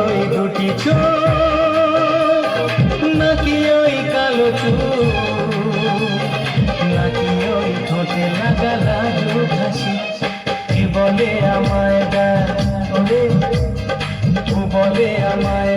ওই দুটি চোখ, নাকি ওই কালো চুল নাকি ওই ঠোঁটে লাগা লাগল হাসি। কি বলে আমায় দা বলে আমায়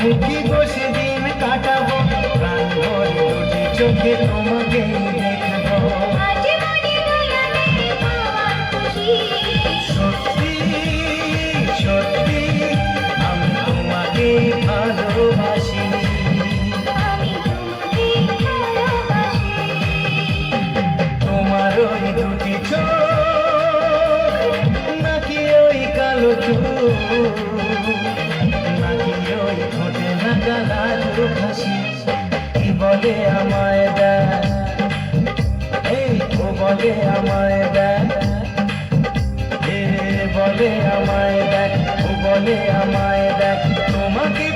আমি কি বসে দিন কাটাবো প্রাণ ভরে দুটি চোখে তোমাকে দেখব। সত্যি ঘটে না গালার হাসি কি বলে আমায় দেয় এই ও বলে আমায় দেয় এ বলে দেখ বলে আমায় দেখ তোমাকে